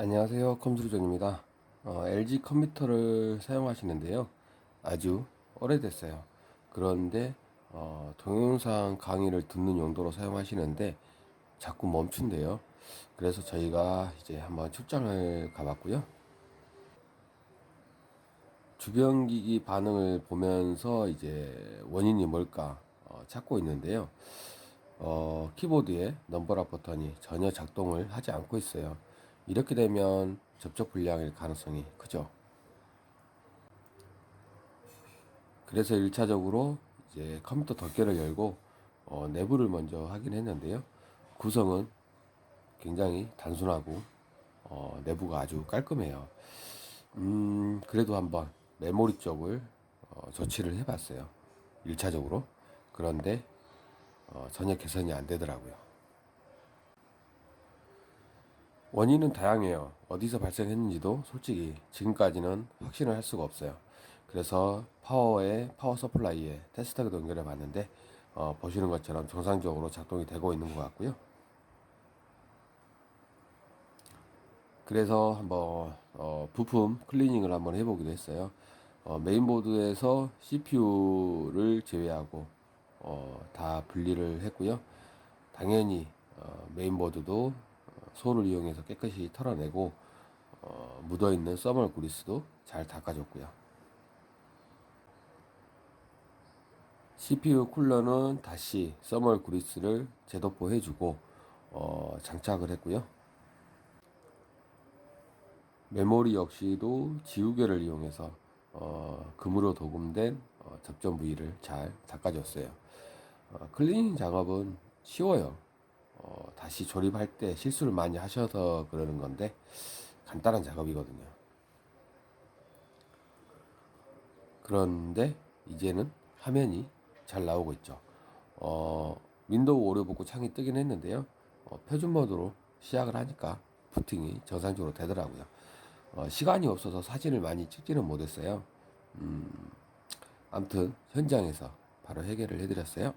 안녕하세요. 컴퓨터존입니다. 어, LG 컴퓨터를 사용하시는데요. 아주 오래됐어요. 그런데 어, 동영상 강의를 듣는 용도로 사용하시는데 자꾸 멈춘대요. 그래서 저희가 이제 한번 출장을 가봤고요. 주변 기기 반응을 보면서 이제 원인이 뭘까 어, 찾고 있는데요. 어, 키보드에 넘버락 버튼이 전혀 작동을 하지 않고 있어요. 이렇게 되면 접촉 불량일 가능성이 크죠. 그래서 1차적으로 이제 컴퓨터 덮개를 열고 어, 내부를 먼저 확인했는데요. 구성은 굉장히 단순하고 어, 내부가 아주 깔끔해요. 음, 그래도 한번 메모리 쪽을 어, 조치를 해봤어요. 1차적으로. 그런데 어, 전혀 개선이 안 되더라고요. 원인은 다양해요. 어디서 발생했는지도 솔직히 지금까지는 확신을 할 수가 없어요. 그래서 파워에 파워 서플라이에 테스터기도 연결해 봤는데 어, 보시는 것처럼 정상적으로 작동이 되고 있는 것 같고요. 그래서 한번 어, 부품 클리닝을 한번 해보기도 했어요. 어, 메인보드에서 CPU를 제외하고 어, 다 분리를 했고요. 당연히 어, 메인보드도 어, 소를 이용해서 깨끗이 털어내고 어, 묻어있는 써멀 그리스도 잘 닦아줬고요. CPU 쿨러는 다시 써멀 그리스를 재도포해주고 어, 장착을 했고요. 메모리 역시도 지우개를 이용해서 어, 금으로 도금된 어, 접점 부위를 잘 닦아줬어요. 어, 클리닝 작업은 쉬워요. 어, 다시 조립할 때 실수를 많이 하셔서 그러는 건데 간단한 작업이거든요. 그런데 이제는 화면이 잘 나오고 있죠. 어, 윈도우 오류 복구 창이 뜨긴 했는데요. 어, 표준 모드로 시작을 하니까 부팅이 정상적으로 되더라고요. 어, 시간이 없어서 사진을 많이 찍지는 못했어요. 음, 아무튼 현장에서 바로 해결을 해드렸어요.